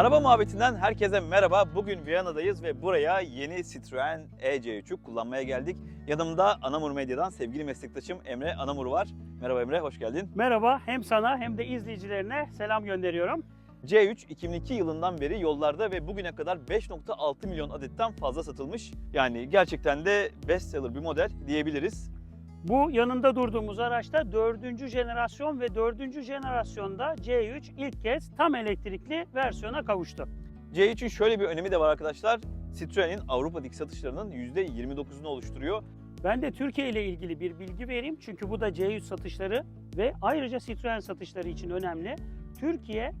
Araba muhabbetinden herkese merhaba. Bugün Viyana'dayız ve buraya yeni Citroen EC3'ü kullanmaya geldik. Yanımda Anamur Medya'dan sevgili meslektaşım Emre Anamur var. Merhaba Emre, hoş geldin. Merhaba, hem sana hem de izleyicilerine selam gönderiyorum. C3 2002 yılından beri yollarda ve bugüne kadar 5.6 milyon adetten fazla satılmış. Yani gerçekten de bestseller bir model diyebiliriz. Bu yanında durduğumuz araçta dördüncü jenerasyon ve dördüncü jenerasyonda C3 ilk kez tam elektrikli versiyona kavuştu. C3'ün şöyle bir önemi de var arkadaşlar. Citroen'in Avrupa'daki satışlarının %29'unu oluşturuyor. Ben de Türkiye ile ilgili bir bilgi vereyim çünkü bu da C3 satışları ve ayrıca Citroen satışları için önemli. Türkiye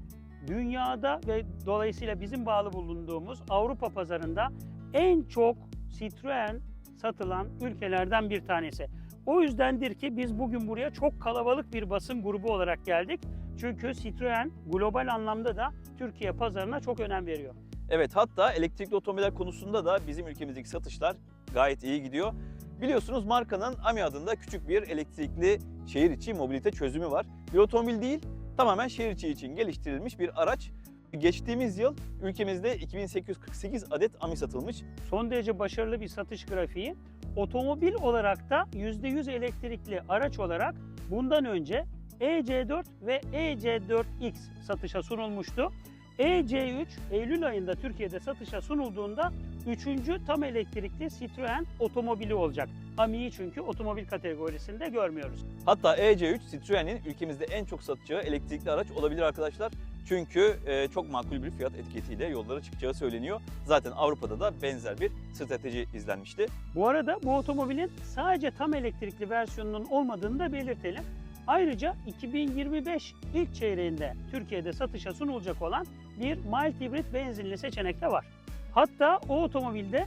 dünyada ve dolayısıyla bizim bağlı bulunduğumuz Avrupa pazarında en çok Citroen satılan ülkelerden bir tanesi. O yüzdendir ki biz bugün buraya çok kalabalık bir basın grubu olarak geldik. Çünkü Citroen global anlamda da Türkiye pazarına çok önem veriyor. Evet hatta elektrikli otomobiller konusunda da bizim ülkemizdeki satışlar gayet iyi gidiyor. Biliyorsunuz markanın AMI adında küçük bir elektrikli şehir içi mobilite çözümü var. Bir otomobil değil, tamamen şehir içi için geliştirilmiş bir araç. Geçtiğimiz yıl ülkemizde 2848 adet AMI satılmış. Son derece başarılı bir satış grafiği. Otomobil olarak da %100 elektrikli araç olarak bundan önce EC4 ve EC4X satışa sunulmuştu. EC3 Eylül ayında Türkiye'de satışa sunulduğunda 3. tam elektrikli Citroen otomobili olacak. AMI'yi çünkü otomobil kategorisinde görmüyoruz. Hatta EC3 Citroen'in ülkemizde en çok satacağı elektrikli araç olabilir arkadaşlar. Çünkü e, çok makul bir fiyat etiketiyle yollara çıkacağı söyleniyor. Zaten Avrupa'da da benzer bir strateji izlenmişti. Bu arada bu otomobilin sadece tam elektrikli versiyonunun olmadığını da belirtelim. Ayrıca 2025 ilk çeyreğinde Türkiye'de satışa sunulacak olan bir mild hibrit benzinli seçenek de var. Hatta o otomobilde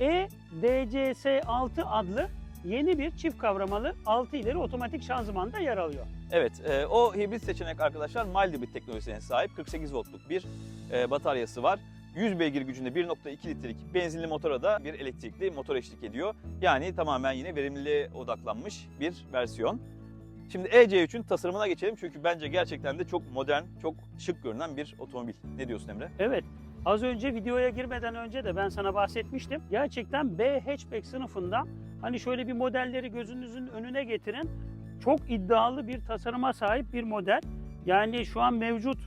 E EDCS6 adlı yeni bir çift kavramalı 6 ileri otomatik şanzıman da yer alıyor. Evet, e, o hibrit seçenek arkadaşlar mild hibrit teknolojisine sahip 48 voltluk bir e, bataryası var. 100 beygir gücünde 1.2 litrelik benzinli motora da bir elektrikli motor eşlik ediyor. Yani tamamen yine verimliliğe odaklanmış bir versiyon. Şimdi EC3'ün tasarımına geçelim çünkü bence gerçekten de çok modern, çok şık görünen bir otomobil. Ne diyorsun Emre? Evet. Az önce videoya girmeden önce de ben sana bahsetmiştim. Gerçekten B hatchback sınıfında hani şöyle bir modelleri gözünüzün önüne getirin. Çok iddialı bir tasarıma sahip bir model. Yani şu an mevcut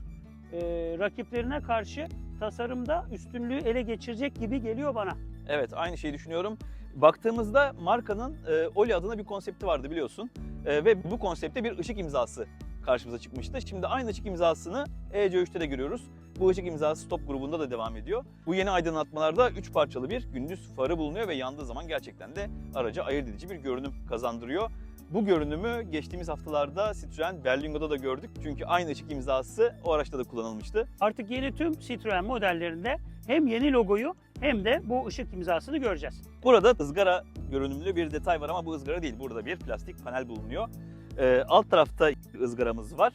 e, rakiplerine karşı tasarımda üstünlüğü ele geçirecek gibi geliyor bana. Evet, aynı şeyi düşünüyorum. Baktığımızda markanın e, Oli adına bir konsepti vardı biliyorsun. E, ve bu konsepte bir ışık imzası karşımıza çıkmıştı. Şimdi aynı ışık imzasını EC3'te de görüyoruz. Bu ışık imzası stop grubunda da devam ediyor. Bu yeni aydınlatmalarda 3 parçalı bir gündüz farı bulunuyor ve yandığı zaman gerçekten de araca ayırt edici bir görünüm kazandırıyor. Bu görünümü geçtiğimiz haftalarda Citroen Berlingo'da da gördük. Çünkü aynı ışık imzası o araçta da kullanılmıştı. Artık yeni tüm Citroen modellerinde hem yeni logoyu hem de bu ışık imzasını göreceğiz. Burada ızgara görünümlü bir detay var ama bu ızgara değil. Burada bir plastik panel bulunuyor. Ee, alt tarafta ızgaramız var.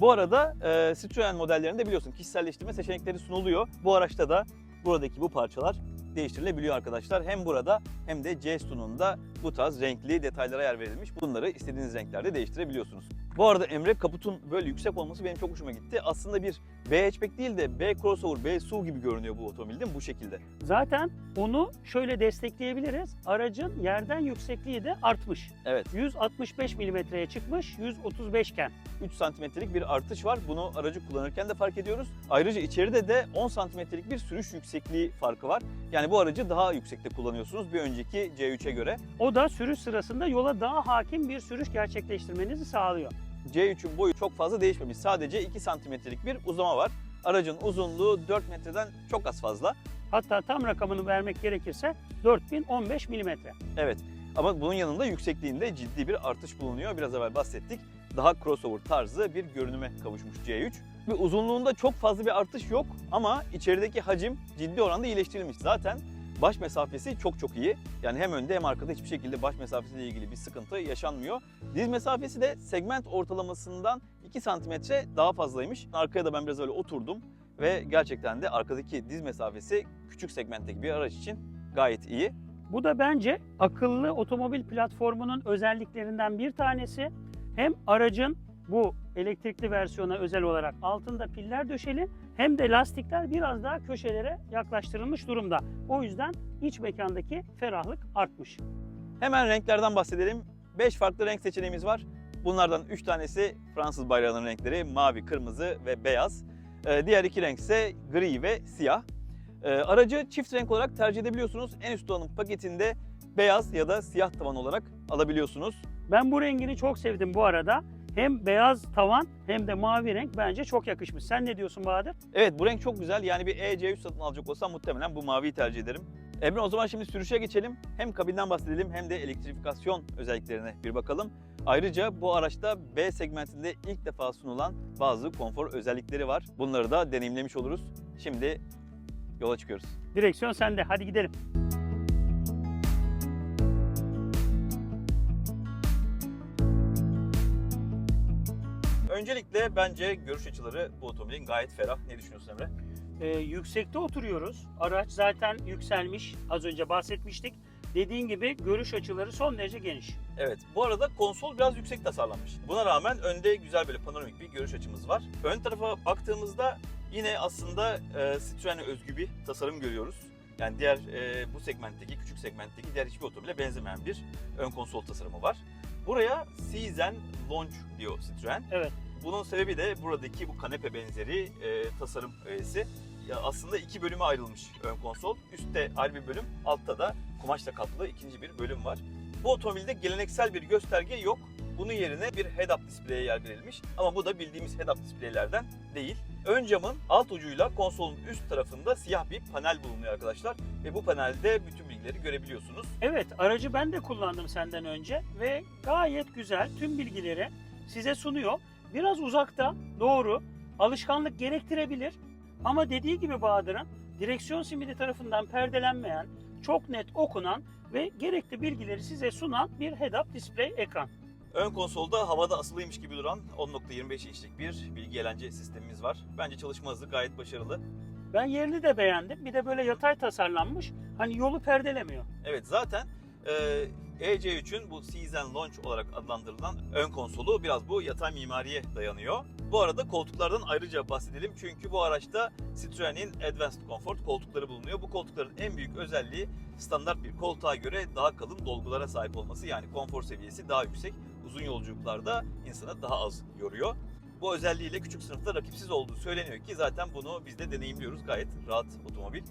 Bu arada e, Citroen modellerinde biliyorsun kişiselleştirme seçenekleri sunuluyor. Bu araçta da buradaki bu parçalar değiştirilebiliyor arkadaşlar. Hem burada hem de C sütununda bu tarz renkli detaylara yer verilmiş. Bunları istediğiniz renklerde değiştirebiliyorsunuz. Bu arada Emre kaputun böyle yüksek olması benim çok hoşuma gitti. Aslında bir B hatchback değil de B crossover, B SUV gibi görünüyor bu otomobil değil mi? Bu şekilde. Zaten onu şöyle destekleyebiliriz. Aracın yerden yüksekliği de artmış. Evet. 165 milimetreye çıkmış, 135 iken. 3 santimetrelik bir artış var. Bunu aracı kullanırken de fark ediyoruz. Ayrıca içeride de 10 santimetrelik bir sürüş yüksekliği farkı var. Yani bu aracı daha yüksekte kullanıyorsunuz bir önceki C3'e göre. O da sürüş sırasında yola daha hakim bir sürüş gerçekleştirmenizi sağlıyor. C3'ün boyu çok fazla değişmemiş. Sadece 2 santimetrelik bir uzama var. Aracın uzunluğu 4 metreden çok az fazla. Hatta tam rakamını vermek gerekirse 4015 milimetre. Evet ama bunun yanında yüksekliğinde ciddi bir artış bulunuyor. Biraz evvel bahsettik. Daha crossover tarzı bir görünüme kavuşmuş C3. Ve uzunluğunda çok fazla bir artış yok ama içerideki hacim ciddi oranda iyileştirilmiş. Zaten baş mesafesi çok çok iyi. Yani hem önde hem arkada hiçbir şekilde baş mesafesiyle ilgili bir sıkıntı yaşanmıyor. Diz mesafesi de segment ortalamasından 2 santimetre daha fazlaymış. Arkaya da ben biraz öyle oturdum ve gerçekten de arkadaki diz mesafesi küçük segmentteki bir araç için gayet iyi. Bu da bence akıllı otomobil platformunun özelliklerinden bir tanesi. Hem aracın bu elektrikli versiyona özel olarak altında piller döşeli hem de lastikler biraz daha köşelere yaklaştırılmış durumda. O yüzden iç mekandaki ferahlık artmış. Hemen renklerden bahsedelim. 5 farklı renk seçeneğimiz var. Bunlardan 3 tanesi Fransız bayrağının renkleri mavi, kırmızı ve beyaz. Ee, Diğer iki renk ise gri ve siyah. Ee, Aracı çift renk olarak tercih edebiliyorsunuz. En üst donanım paketinde beyaz ya da siyah tavan olarak alabiliyorsunuz. Ben bu rengini çok sevdim bu arada. Hem beyaz tavan hem de mavi renk bence çok yakışmış. Sen ne diyorsun Bahadır? Evet bu renk çok güzel. Yani bir EC3 satın alacak olsam muhtemelen bu maviyi tercih ederim. Emre o zaman şimdi sürüşe geçelim. Hem kabinden bahsedelim hem de elektrifikasyon özelliklerine bir bakalım. Ayrıca bu araçta B segmentinde ilk defa sunulan bazı konfor özellikleri var. Bunları da deneyimlemiş oluruz. Şimdi yola çıkıyoruz. Direksiyon sende. Hadi gidelim. Öncelikle bence görüş açıları bu otomobilin gayet ferah. Ne düşünüyorsun Emre? Ee, yüksekte oturuyoruz. Araç zaten yükselmiş. Az önce bahsetmiştik. Dediğin gibi görüş açıları son derece geniş. Evet. Bu arada konsol biraz yüksek tasarlanmış. Buna rağmen önde güzel böyle panoramik bir görüş açımız var. Ön tarafa baktığımızda yine aslında e, Citroen'e özgü bir tasarım görüyoruz. Yani diğer e, bu segmentteki, küçük segmentteki diğer hiçbir otomobile benzemeyen bir ön konsol tasarımı var. Buraya Season Launch diyor Citroen. Evet. Bunun sebebi de buradaki bu kanepe benzeri e, tasarım öğesi. Ya aslında iki bölüme ayrılmış ön konsol. Üstte ayrı bir bölüm, altta da kumaşla kaplı ikinci bir bölüm var. Bu otomobilde geleneksel bir gösterge yok. Bunun yerine bir head-up display'e yer verilmiş. Ama bu da bildiğimiz head-up display'lerden değil. Ön camın alt ucuyla konsolun üst tarafında siyah bir panel bulunuyor arkadaşlar. Ve bu panelde bütün bilgileri görebiliyorsunuz. Evet, aracı ben de kullandım senden önce ve gayet güzel tüm bilgileri size sunuyor. Biraz uzakta, doğru, alışkanlık gerektirebilir ama dediği gibi Bahadır'ın direksiyon simidi tarafından perdelenmeyen, çok net okunan ve gerekli bilgileri size sunan bir head-up display ekran. Ön konsolda havada asılıymış gibi duran 10.25 inçlik bir bilgi eğlence sistemimiz var. Bence çalışma hızı gayet başarılı. Ben yerini de beğendim. Bir de böyle yatay tasarlanmış. Hani yolu perdelemiyor. Evet zaten e, EC3'ün bu Season Launch olarak adlandırılan ön konsolu biraz bu yatay mimariye dayanıyor. Bu arada koltuklardan ayrıca bahsedelim çünkü bu araçta Citroen'in Advanced Comfort koltukları bulunuyor. Bu koltukların en büyük özelliği standart bir koltuğa göre daha kalın dolgulara sahip olması yani konfor seviyesi daha yüksek. Uzun yolculuklarda insanı daha az yoruyor. Bu özelliğiyle küçük sınıfta rakipsiz olduğu söyleniyor ki zaten bunu biz de deneyimliyoruz. Gayet rahat otomobil.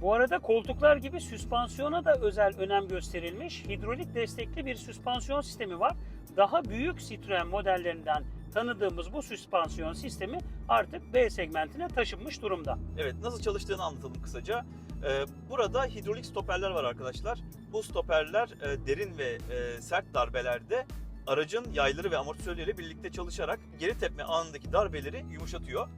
Bu arada koltuklar gibi süspansiyona da özel önem gösterilmiş. Hidrolik destekli bir süspansiyon sistemi var. Daha büyük Citroen modellerinden tanıdığımız bu süspansiyon sistemi artık B segmentine taşınmış durumda. Evet nasıl çalıştığını anlatalım kısaca. Ee, Burada hidrolik stoperler var arkadaşlar. Bu stoperler e, derin ve e, sert darbelerde aracın yayları ve amortisörleri birlikte çalışarak geri tepme anındaki darbeleri yumuşatıyor.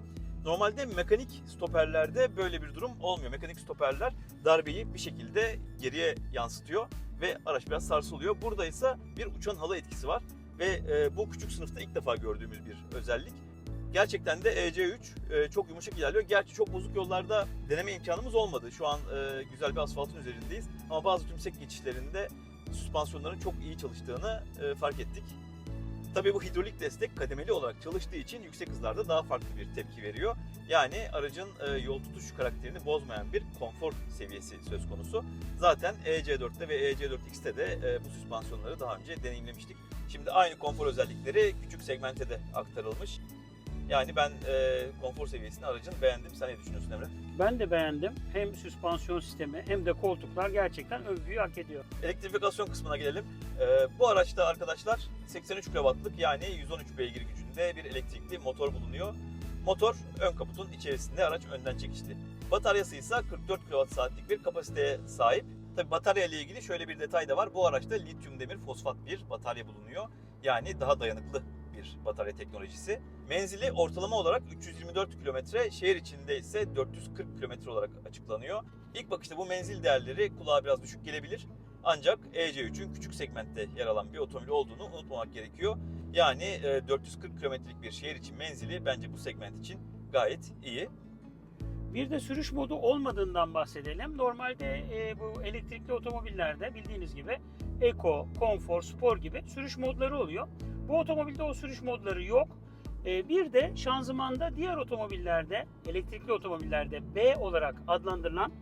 Normalde mekanik stoperlerde böyle bir durum olmuyor. Mekanik stoperler darbeyi bir şekilde geriye yansıtıyor ve araç biraz sarsılıyor. Burada ise bir uçan halı etkisi var ve e, bu küçük sınıfta ilk defa gördüğümüz bir özellik. Gerçekten de EC3 e, çok yumuşak ilerliyor. Gerçi çok bozuk yollarda deneme imkanımız olmadı. Şu an e, güzel bir asfaltın üzerindeyiz. Ama bazı tümsek geçişlerinde süspansiyonların çok iyi çalıştığını e, fark ettik. Tabii bu hidrolik destek kademeli olarak çalıştığı için yüksek hızlarda daha farklı bir tepki veriyor. Yani aracın e, yol tutuş karakterini bozmayan bir konfor seviyesi söz konusu. Zaten EC4'te ve EC4X'te de e, bu süspansiyonları daha önce deneyimlemiştik. Şimdi aynı konfor özellikleri küçük segmente de aktarılmış. Yani ben e, konfor seviyesini aracın beğendim. Sen ne düşünüyorsun Emre? Ben de beğendim. Hem süspansiyon sistemi hem de koltuklar gerçekten övgüyü hak ediyor. Elektrifikasyon kısmına gelelim. Ee, bu araçta arkadaşlar 83 kW'lık yani 113 beygir gücünde bir elektrikli motor bulunuyor. Motor ön kaputun içerisinde araç önden çekişli. Bataryası ise 44 kWh'lik bir kapasiteye sahip. Tabi batarya ile ilgili şöyle bir detay da var. Bu araçta lityum demir fosfat bir batarya bulunuyor. Yani daha dayanıklı bir batarya teknolojisi. Menzili ortalama olarak 324 km, şehir içinde ise 440 km olarak açıklanıyor. İlk bakışta bu menzil değerleri kulağa biraz düşük gelebilir. Ancak EC3'ün küçük segmentte yer alan bir otomobil olduğunu unutmamak gerekiyor. Yani e, 440 kilometrelik bir şehir için menzili bence bu segment için gayet iyi. Bir de sürüş modu olmadığından bahsedelim. Normalde e, bu elektrikli otomobillerde bildiğiniz gibi Eco, Konfor, Spor gibi sürüş modları oluyor. Bu otomobilde o sürüş modları yok. Ee, bir de şanzımanda diğer otomobillerde, elektrikli otomobillerde B olarak adlandırılan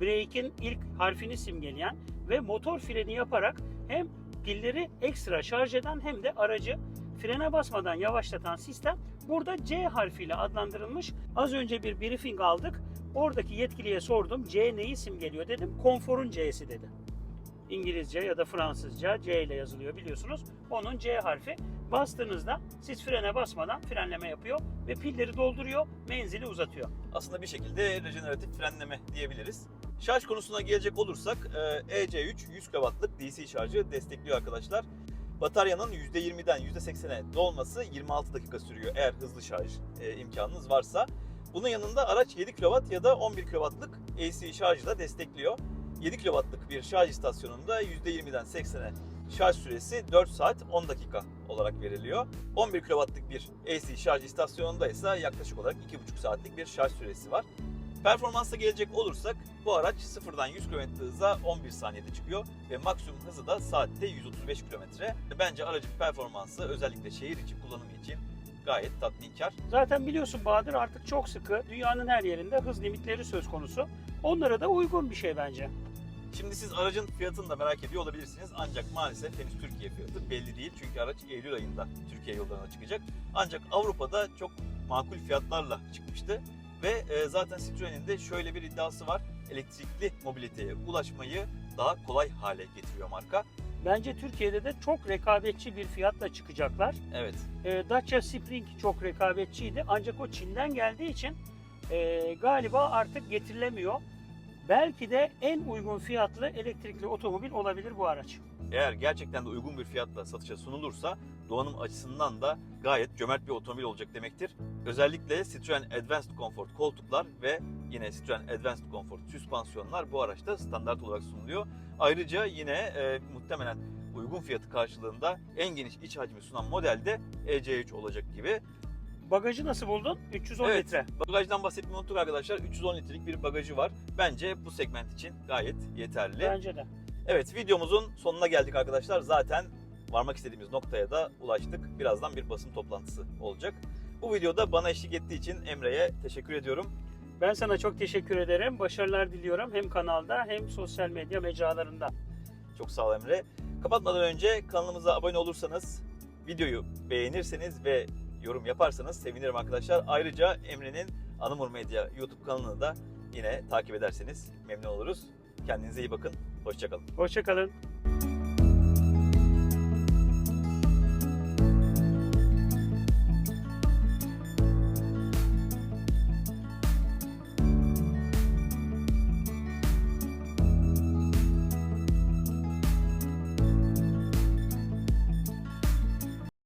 brake'in ilk harfini simgeleyen ve motor freni yaparak hem pilleri ekstra şarj eden hem de aracı frene basmadan yavaşlatan sistem burada C harfiyle adlandırılmış. Az önce bir briefing aldık. Oradaki yetkiliye sordum. C neyi simgeliyor dedim. Konforun C'si dedi. İngilizce ya da Fransızca C ile yazılıyor biliyorsunuz. Onun C harfi. Bastığınızda siz frene basmadan frenleme yapıyor ve pilleri dolduruyor, menzili uzatıyor. Aslında bir şekilde rejeneratif frenleme diyebiliriz. Şarj konusuna gelecek olursak e, EC3 100 kW'lık DC şarjı destekliyor arkadaşlar. Bataryanın %20'den %80'e dolması 26 dakika sürüyor eğer hızlı şarj e, imkanınız varsa. Bunun yanında araç 7 kW ya da 11 kW'lık AC şarjı da destekliyor. 7 kW'lık bir şarj istasyonunda %20'den 80'e şarj süresi 4 saat 10 dakika olarak veriliyor. 11 kW'lık bir AC şarj istasyonunda ise yaklaşık olarak 2,5 saatlik bir şarj süresi var. Performansa gelecek olursak bu araç sıfırdan 100 km hıza 11 saniyede çıkıyor ve maksimum hızı da saatte 135 km. Bence aracın performansı özellikle şehir içi kullanımı için gayet tatminkar. Zaten biliyorsun Bahadır artık çok sıkı dünyanın her yerinde hız limitleri söz konusu. Onlara da uygun bir şey bence. Şimdi siz aracın fiyatını da merak ediyor olabilirsiniz ancak maalesef henüz Türkiye fiyatı belli değil. Çünkü araç Eylül ayında Türkiye yollarına çıkacak. Ancak Avrupa'da çok makul fiyatlarla çıkmıştı. Ve e, zaten Citroen'in de şöyle bir iddiası var. Elektrikli mobiliteye ulaşmayı daha kolay hale getiriyor marka. Bence Türkiye'de de çok rekabetçi bir fiyatla çıkacaklar. Evet. E, Dacia Spring çok rekabetçiydi ancak o Çin'den geldiği için e, galiba artık getirilemiyor. Belki de en uygun fiyatlı elektrikli otomobil olabilir bu araç. Eğer gerçekten de uygun bir fiyatla satışa sunulursa donanım açısından da gayet cömert bir otomobil olacak demektir. Özellikle Citroen Advanced Comfort koltuklar ve yine Citroen Advanced Comfort süspansiyonlar bu araçta standart olarak sunuluyor. Ayrıca yine e, muhtemelen uygun fiyatı karşılığında en geniş iç hacmi sunan modelde EC3 olacak gibi. Bagajı nasıl buldun? 310 Evet, litre. Bagajdan bahsetmeyi unuttuk arkadaşlar. 310 litrelik bir bagajı var. Bence bu segment için gayet yeterli. Bence de. Evet videomuzun sonuna geldik arkadaşlar. Zaten varmak istediğimiz noktaya da ulaştık. Birazdan bir basın toplantısı olacak. Bu videoda bana eşlik ettiği için Emre'ye teşekkür ediyorum. Ben sana çok teşekkür ederim. Başarılar diliyorum hem kanalda hem sosyal medya mecralarında. Çok sağ ol Emre. Kapatmadan önce kanalımıza abone olursanız, videoyu beğenirseniz ve yorum yaparsanız sevinirim arkadaşlar. Ayrıca Emre'nin Anımur Medya YouTube kanalını da yine takip ederseniz memnun oluruz. Kendinize iyi bakın. Hoşçakalın. Hoşçakalın.